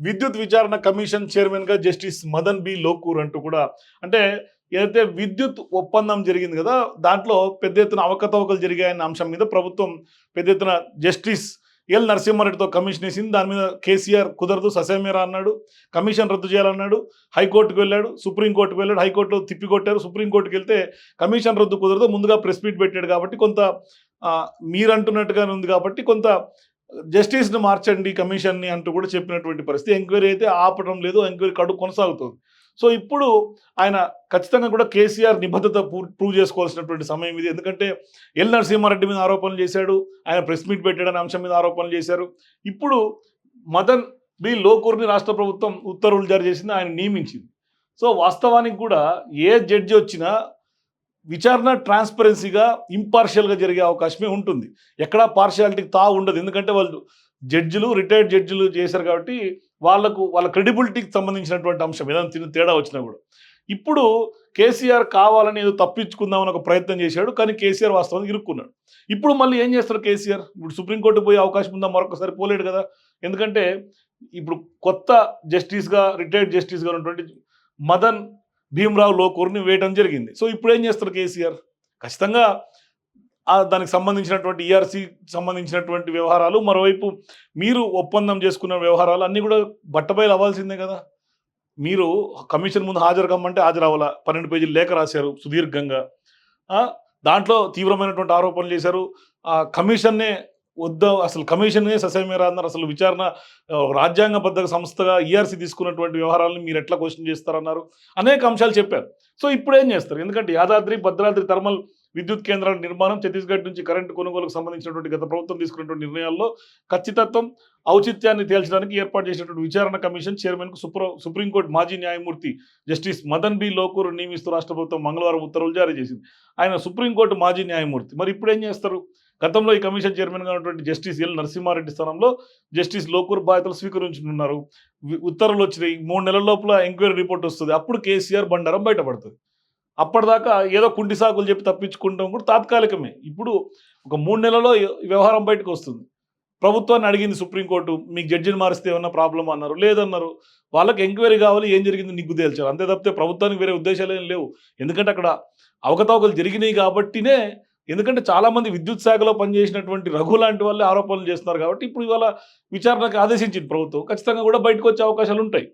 విద్యుత్ విచారణ కమిషన్ చైర్మన్గా జస్టిస్ మదన్ బి లోకూర్ అంటూ కూడా అంటే ఏదైతే విద్యుత్ ఒప్పందం జరిగింది కదా దాంట్లో పెద్ద ఎత్తున అవకతవకలు జరిగాయన్న అంశం మీద ప్రభుత్వం పెద్ద ఎత్తున జస్టిస్ ఎల్ నరసింహారెడ్డితో కమిషన్ వేసింది. దాని మీద కేసీఆర్ కుదరదు ససేమేరా అన్నాడు కమిషన్ రద్దు చేయాలన్నాడు హైకోర్టుకు వెళ్ళాడు సుప్రీంకోర్టుకు వెళ్ళాడు హైకోర్టులో తిప్పికొట్టారు. సుప్రీంకోర్టుకు వెళ్తే కమిషన్ రద్దు కుదరదు ముందుగా ప్రెస్ మీట్ పెట్టాడు కాబట్టి కొంత మీరంటున్నట్టుగానే ఉంది కాబట్టి కొంత జస్టిస్ని మార్చండి కమిషన్ని అంటూ కూడా చెప్పినటువంటి పరిస్థితి. ఎంక్వైరీ అయితే ఆపడం లేదు ఎంక్వైరీ కడు కొనసాగుతుంది. సో ఇప్పుడు ఆయన ఖచ్చితంగా కూడా కేసీఆర్ నిబద్ధత పూ- ప్రూవ్ చేసుకోవాల్సినటువంటి సమయం ఇది. ఎందుకంటే ఎల్ నరసింహారెడ్డి మీద ఆరోపణలు చేశాడు ఆయన ప్రెస్ మీట్ పెట్టాడనే అంశం మీద ఆరోపణలు చేశారు. ఇప్పుడు మదన్ బి లోకూర్ని రాష్ట్ర ప్రభుత్వం ఉత్తర్వులు జారీ చేసింది ఆయన నియమించింది. సో వాస్తవానికి కూడా ఏ జడ్జి వచ్చినా విచారణ ట్రాన్స్పరెన్సీగా ఇంపార్షియల్గా జరిగే అవకాశమే ఉంటుంది. ఎక్కడా పార్షియాలిటీకి తా ఉండదు. ఎందుకంటే వాళ్ళు జడ్జిలు రిటైర్డ్ జడ్జిలు చేశారు కాబట్టి వాళ్ళకు వాళ్ళ క్రెడిబిలిటీకి సంబంధించినటువంటి అంశం. ఏదైనా తిన్న తేడా వచ్చినా కూడా. ఇప్పుడు కేసీఆర్ కావాలని ఏదో తప్పించుకుందామని ఒక ప్రయత్నం చేశాడు. కానీ కేసీఆర్ వాస్తవానికి ఇరుక్కున్నాడు. ఇప్పుడు మళ్ళీ ఏం చేస్తారు కేసీఆర్? ఇప్పుడు సుప్రీంకోర్టు పోయే అవకాశం ఉందా? మరొకసారి పోలేడు కదా. ఎందుకంటే ఇప్పుడు కొత్త జస్టిస్గా రిటైర్డ్ జస్టిస్గా ఉన్నటువంటి మదన్ భీమరావు లోకూర్ని వేయడం జరిగింది. సో ఇప్పుడు ఏం చేస్తారు కేసీఆర్? ఖచ్చితంగా దానికి సంబంధించినటువంటి ఈఆర్సీ సంబంధించినటువంటి వ్యవహారాలు మరోవైపు మీరు ఒప్పందం చేసుకున్న వ్యవహారాలు అన్నీ కూడా బట్టబయలు అవ్వాల్సిందే కదా. మీరు కమిషన్ ముందు హాజరు కమ్మంటే హాజరు అవ్వాలా పన్నెండు పేజీలు లేఖ రాశారు సుదీర్ఘంగా. దాంట్లో తీవ్రమైనటువంటి ఆరోపణలు చేశారు. ఆ కమిషన్నే వద్దు అసలు కమిషన్నే ససేమేరా అన్నారు. అసలు విచారణ ఆ, రాజ్యాంగబద్ధ సంస్థగా ఈఆర్సీ తీసుకున్నటువంటి వ్యవహారాలను మీరు ఎట్లా క్వశ్చన్ చేస్తారన్నారు? అనేక అంశాలు చెప్పారు. సో ఇప్పుడు ఏం చేస్తారు? ఎందుకంటే యాదాద్రి భద్రాద్రి థర్మల్ విద్యుత్ కేంద్రాల నిర్మాణం ఛత్తీస్గఢ్ నుంచి కరెంటు కొనుగోలుకు సంబంధించినటువంటి గత ప్రభుత్వం తీసుకున్నటువంటి నిర్ణయాల్లో ఖచ్చితత్వం ఔచిత్యాన్ని తేల్చడానికి ఏర్పాటు చేసినటువంటి విచారణ కమిషన్ చైర్మన్కు సుప్ర సుప్రీంకోర్టు మాజీ న్యాయమూర్తి జస్టిస్ మదన్ బి లోకూర్ నియమిస్తూ రాష్ట్ర ప్రభుత్వం మంగళవారం ఉత్తర్వులు జారీ చేసింది. ఆయన సుప్రీంకోర్టు మాజీ న్యాయమూర్తి. మరి ఇప్పుడు ఏం చేస్తారు? గతంలో ఈ కమిషన్ చైర్మన్గా ఉన్నటువంటి జస్టిస్ ఎల్ నరసింహారెడ్డి స్థానంలో జస్టిస్ లోకూర్ బాధ్యతలు స్వీకరించనున్నారు ఉత్తర్వులు వచ్చినాయి. మూడు నెలల లోపల ఎంక్వైరీ రిపోర్ట్ వస్తుంది. అప్పుడు కేసీఆర్ బండారం బయటపడుతుంది. అప్పటిదాకా ఏదో కుంటి సాకులు చెప్పి తప్పించుకుంటాం కూడా తాత్కాలికమే. ఇప్పుడు ఒక మూడు నెలలో వ్యవహారం బయటకు వస్తుంది. ప్రభుత్వాన్ని అడిగింది సుప్రీంకోర్టు మీకు జడ్జిని మారిస్తే ఏమన్నా ప్రాబ్లం అన్నారు. లేదన్నారు. వాళ్ళకి ఎంక్వైరీ కావాలి. ఏం జరిగింది? నిగ్గు తేల్చారు అంతే తప్పితే ప్రభుత్వానికి వేరే ఉద్దేశాలు ఏం లేవు. ఎందుకంటే అక్కడ అవకతవకలు జరిగినాయి కాబట్టినే ఎందుకంటే చాలామంది విద్యుత్ శాఖలో పనిచేసినటువంటి రఘు లాంటి వాళ్ళే ఆరోపణలు చేస్తున్నారు కాబట్టి ఇప్పుడు ఇవాళ విచారణకు ఆదేశించింది ప్రభుత్వం. ఖచ్చితంగా కూడా బయటకు వచ్చే అవకాశాలు ఉంటాయి.